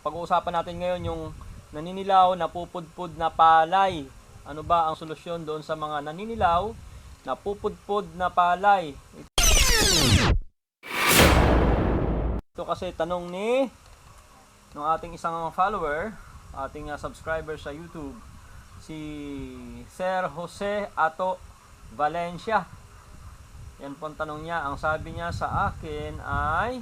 pag-uusapan natin ngayon yung naninilaw, napupudpud na palay. Ano ba ang solusyon doon sa mga naninilaw, napupudpud na palay? Ito kasi tanong ni ng ating isang follower, ating uh, subscriber sa YouTube, si Sir Jose Ato Valencia. Yan po ang tanong niya. Ang sabi niya sa akin ay,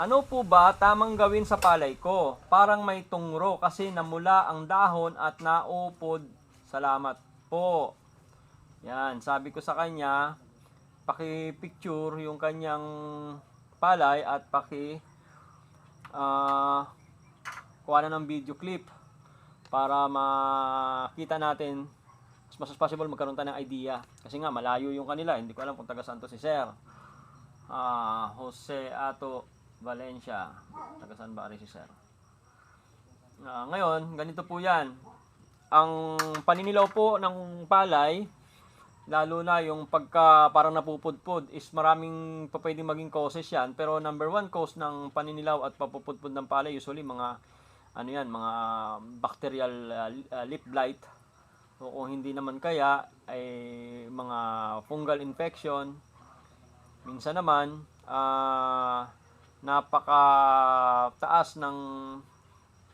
ano po ba tamang gawin sa palay ko? Parang may tungro kasi namula ang dahon at naupod. Salamat po. Yan, sabi ko sa kanya, paki-picture yung kanyang palay at paki ah kuha na ng video clip para makita natin as much as possible magkaroon tayo ng idea. Kasi nga malayo yung kanila, hindi ko alam kung taga saan to si Sir. Ah, Jose Ato Valencia. Taga saan ba si Sir? Ah, ngayon, ganito po 'yan. Ang paninilaw po ng palay, lalo na yung pagka parang napupudpud is maraming pa pwedeng maging causes yan. Pero number one cause ng paninilaw at papupudpud ng palay usually mga ano yan, mga bacterial uh, uh, lip blight. O kung hindi naman kaya ay mga fungal infection. Minsan naman ah napaka taas ng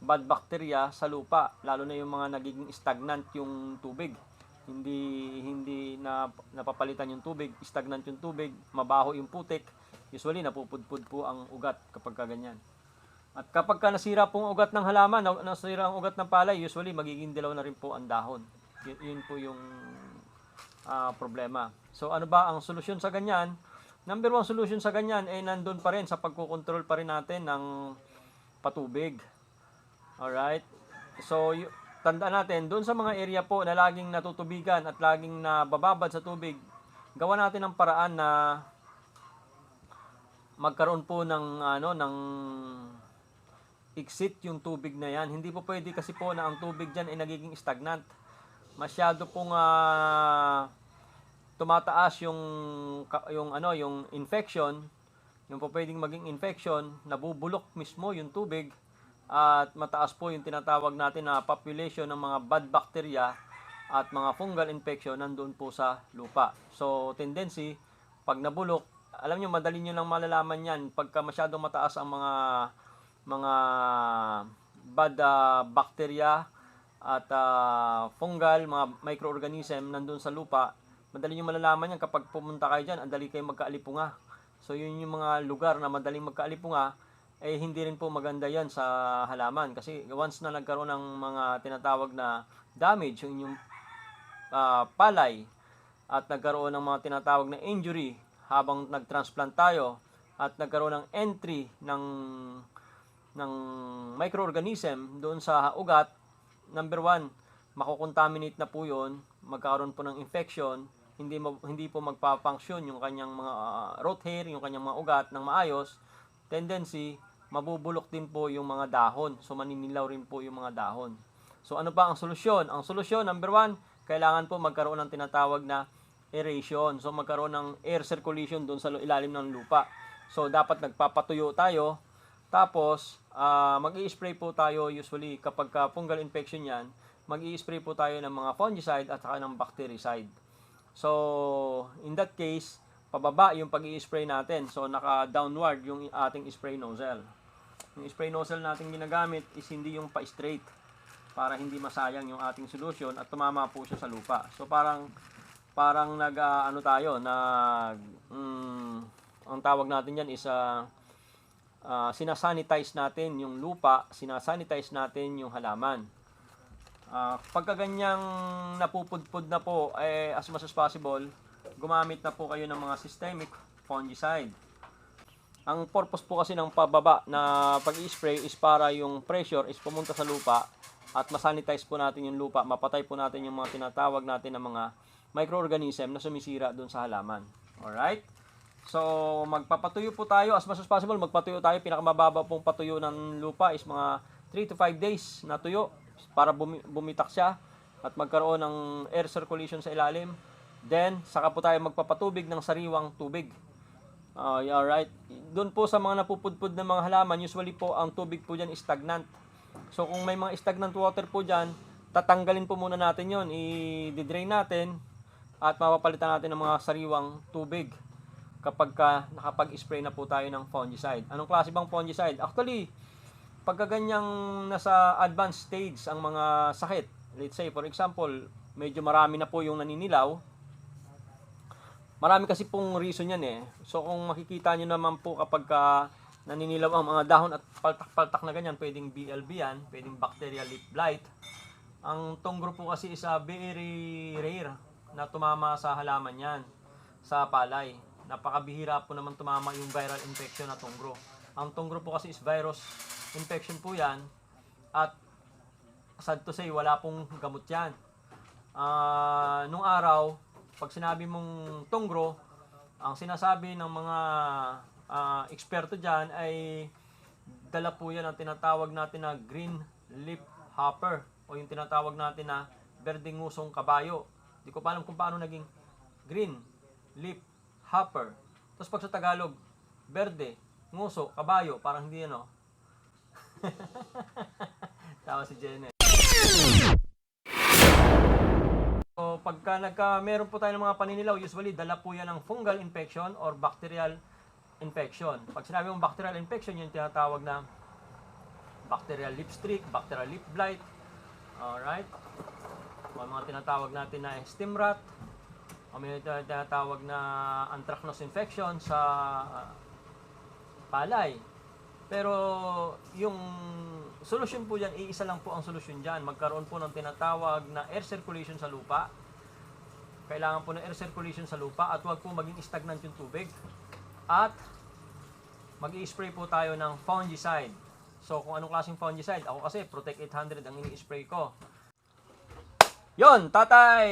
bad bacteria sa lupa, lalo na yung mga nagiging stagnant yung tubig. Hindi hindi na napapalitan yung tubig, stagnant yung tubig, mabaho yung putik. Usually napupudpud po ang ugat kapag ka ganyan. At kapag ka nasira po ang ugat ng halaman, na- nasira ang ugat ng palay, usually magiging dilaw na rin po ang dahon. Y- yun po yung ah, problema. So ano ba ang solusyon sa ganyan? Number one solution sa ganyan ay nandun pa rin sa pagkukontrol pa rin natin ng patubig. Alright? So, tandaan natin, doon sa mga area po na laging natutubigan at laging nabababad sa tubig, gawa natin ng paraan na magkaroon po ng ano ng exit yung tubig na yan. Hindi po pwede kasi po na ang tubig diyan ay nagiging stagnant. Masyado pong ah, tumataas yung yung ano yung infection, yung po pwedeng maging infection, nabubulok mismo yung tubig at mataas po yung tinatawag natin na population ng mga bad bacteria at mga fungal infection nandoon po sa lupa. So, tendency, pag nabulok, alam nyo, madali nyo lang malalaman yan pagka masyadong mataas ang mga mga bad ah, bacteria at ah, fungal, mga microorganism nandun sa lupa, madali nyo malalaman yan kapag pumunta kayo dyan, ang dali kayo magkaalipunga. So, yun yung mga lugar na madaling magkaalipunga, eh hindi rin po maganda yan sa halaman kasi once na nagkaroon ng mga tinatawag na damage yung inyong ah, palay at nagkaroon ng mga tinatawag na injury habang nagtransplant tayo at nagkaroon ng entry ng ng microorganism doon sa ugat, number one, makukontaminate na po yun, magkakaroon po ng infection, hindi mo, hindi po magpa-function yung kanyang mga ah, root hair, yung kanyang mga ugat ng maayos, tendency, mabubulok din po yung mga dahon. So, maninilaw rin po yung mga dahon. So, ano ba ang solusyon? Ang solusyon, number one, kailangan po magkaroon ng tinatawag na aeration. So, magkaroon ng air circulation doon sa ilalim ng lupa. So, dapat nagpapatuyo tayo. Tapos, ah, mag-i-spray po tayo usually kapag ka fungal infection yan, mag-i-spray po tayo ng mga fungicide at saka ng bactericide. So, in that case, pababa yung pag spray natin. So, naka-downward yung ating spray nozzle. Yung spray nozzle natin ginagamit is hindi yung pa-straight para hindi masayang yung ating solution at tumama po siya sa lupa. So, parang parang nag ah, ano tayo, nag mm, ang tawag natin yan is ah, ah, sinasanitize natin yung lupa, sinasanitize natin yung halaman. Ah, pagka ganyang napupudpud na po, eh, as much as possible, gumamit na po kayo ng mga systemic fungicide. Ang purpose po kasi ng pababa na pag-spray is para yung pressure is pumunta sa lupa at masanitize po natin yung lupa, mapatay po natin yung mga tinatawag natin ng mga microorganism na sumisira doon sa halaman. Alright? So, magpapatuyo po tayo. As much as possible, magpatuyo tayo. Pinakamababa pong patuyo ng lupa is mga 3 to 5 days na tuyo para bumi- bumitak siya at magkaroon ng air circulation sa ilalim. Then, saka po tayo magpapatubig ng sariwang tubig. Oh, yeah, right. Doon po sa mga napupudpud ng mga halaman, usually po ang tubig po diyan is stagnant. So kung may mga stagnant water po diyan, tatanggalin po muna natin 'yon, i-drain natin at mapapalitan natin ng mga sariwang tubig kapag ka nakapag-spray na po tayo ng fungicide. Anong klase bang fungicide? Actually, pagka ganyang nasa advanced stage ang mga sakit, let's say for example, medyo marami na po yung naninilaw, Marami kasi pong reason yan eh. So kung makikita nyo naman po kapag ka naninilaw ang mga dahon at paltak-paltak na ganyan, pwedeng BLB yan, pwedeng bacterial leaf blight. Ang tunggro po kasi is a very rare na tumama sa halaman yan, sa palay. Napakabihira po naman tumama yung viral infection na tunggro. Ang tunggro po kasi is virus infection po yan at sad to say, wala pong gamot yan. Ah, nung araw, pag sinabi mong tunggro, ang sinasabi ng mga ah, eksperto dyan ay dala po yan ang tinatawag natin na green leaf hopper o yung tinatawag natin na berdeng ngusong kabayo. Di ko pa alam kung paano naging green leaf hopper. Tapos pag sa Tagalog, berde, nguso, kabayo, parang hindi ano. Tawa si Jenny. So, pagka nagka, meron po tayo ng mga paninilaw, usually dala po yan ng fungal infection or bacterial infection. Pag sinabi mong bacterial infection, yung tinatawag na bacterial lip streak, bacterial lip blight. Alright? O mga tinatawag natin na stem rot. O may tinatawag na anthracnose infection sa ah, palay. Pero yung solusyon po dyan, iisa lang po ang solusyon dyan. Magkaroon po ng tinatawag na air circulation sa lupa. Kailangan po ng air circulation sa lupa at huwag po maging stagnant yung tubig. At mag spray po tayo ng fungicide. So kung anong klaseng fungicide, ako kasi Protect 800 ang ini-spray ko. Yon, tatay!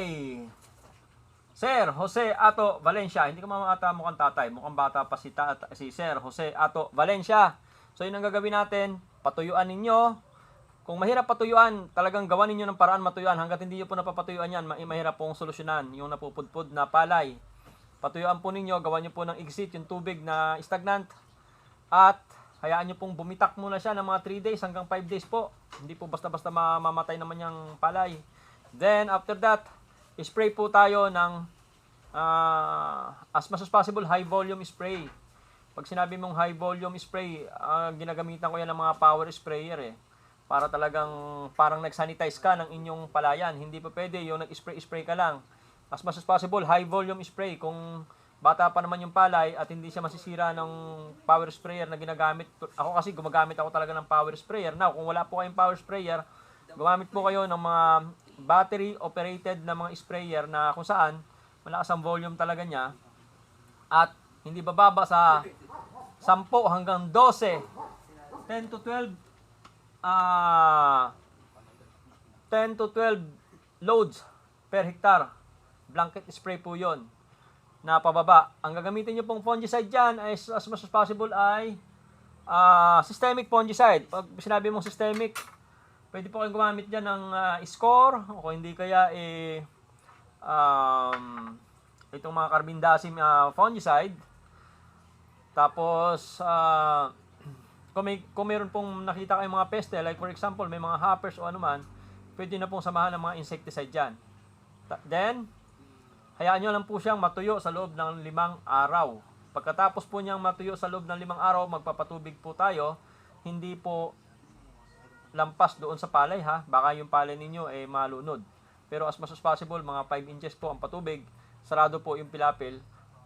Sir Jose Ato Valencia. Hindi ko mamata mukhang tatay. Mukhang bata pa si, tata, si Sir Jose Ato Valencia. So yun ang gagawin natin. Patuyuan ninyo. Kung mahirap patuyuan, talagang gawan ninyo ng paraan matuyuan. Hanggat hindi nyo po napapatuyuan yan, ma- mahirap pong solusyonan yung napupudpud na palay. Patuyuan po ninyo, gawan nyo po ng exit yung tubig na stagnant. At hayaan nyo pong bumitak muna siya ng mga 3 days hanggang 5 days po. Hindi po basta-basta mamamatay naman yung palay. Then after that, spray po tayo ng ah, as much as possible high volume spray. Pag sinabi mong high volume spray, ah, ginagamitan ko yan ng mga power sprayer eh. Para talagang parang nag-sanitize ka ng inyong palayan. Hindi pa pwede yung nag-spray-spray ka lang. As much as possible, high volume spray. Kung bata pa naman yung palay at hindi siya masisira ng power sprayer na ginagamit. Ako kasi gumagamit ako talaga ng power sprayer. Now, kung wala po kayong power sprayer, gumamit po kayo ng mga battery operated na mga sprayer na kung saan malakas ang volume talaga niya at hindi bababa sa 10 hanggang 12 10 to 12 ah 10 to 12 loads per hectare. Blanket spray po yon na pababa ang gagamitin nyo pong fungicide dyan ay as much as possible ay ah, systemic fungicide. Pag sinabi mong systemic pwede po kayong gumamit dyan ng ah, score o hindi kaya eh um, itong mga carbendazim ah, fungicide tapos, ah, kung, may, kung meron pong nakita kayong mga peste, like for example, may mga hoppers o anuman, pwede na pong samahan ng mga insecticide dyan. Then, hayaan nyo lang po siyang matuyo sa loob ng limang araw. Pagkatapos po niyang matuyo sa loob ng limang araw, magpapatubig po tayo. Hindi po lampas doon sa palay ha. Baka yung palay ninyo ay malunod. Pero as much as possible, mga 5 inches po ang patubig. Sarado po yung pilapil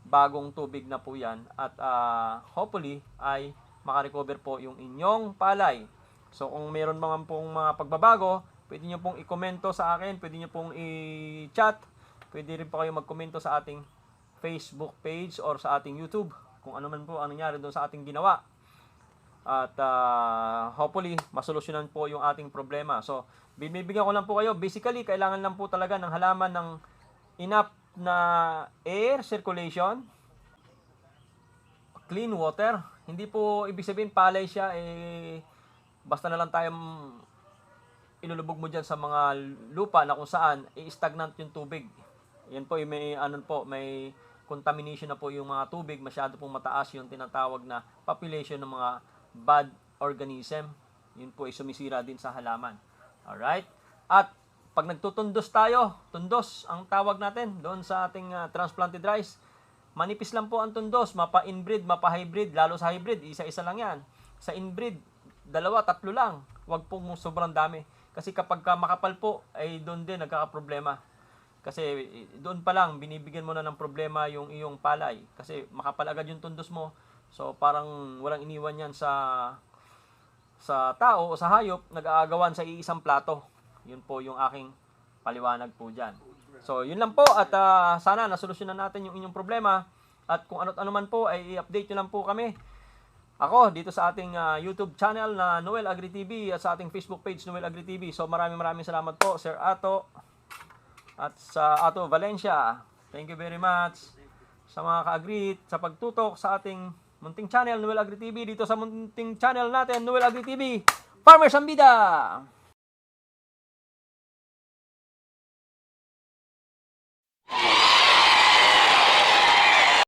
bagong tubig na po yan at ah, hopefully ay makarecover po yung inyong palay. So kung meron mga pong mga pagbabago, pwede nyo pong i-komento sa akin, pwede nyo pong i-chat, pwede rin po kayo magkomento sa ating Facebook page or sa ating YouTube kung ano man po ang nangyari doon sa ating ginawa. At ah, hopefully, masolusyonan po yung ating problema. So, bibigyan ko lang po kayo. Basically, kailangan lang po talaga ng halaman ng enough na air circulation, clean water. Hindi po ibig sabihin palay siya eh basta na lang tayong ilulubog mo diyan sa mga lupa na kung saan eh, stagnant yung tubig. Yan po eh, may ano po, may contamination na po yung mga tubig, masyado pong mataas yung tinatawag na population ng mga bad organism. Yun po ay sumisira din sa halaman. Alright? At pag nagtutundos tayo, tundos ang tawag natin doon sa ating ah, transplanted rice. Manipis lang po ang tundos, mapa-inbreed, mapa-hybrid, lalo sa hybrid, isa-isa lang yan. Sa inbreed, dalawa, tatlo lang. Huwag pong sobrang dami. Kasi kapag ka makapal po, ay doon din nagkakaproblema. Kasi eh, doon pa lang, binibigyan mo na ng problema yung iyong palay. Kasi makapal agad yung tundos mo. So parang walang iniwan yan sa sa tao o sa hayop, nag-aagawan sa iisang plato. Yun po yung aking paliwanag po dyan. So, yun lang po at ah, sana nasolusyonan natin yung inyong problema at kung ano't ano man po ay i-update nyo lang po kami. Ako dito sa ating ah, YouTube channel na Noel Agri TV at sa ating Facebook page Noel Agri TV. So maraming maraming salamat po Sir Ato at sa Ato Valencia. Thank you very much sa mga ka-agri sa pagtutok sa ating munting channel Noel Agri TV dito sa munting channel natin Noel Agri TV. Farmers ang bida!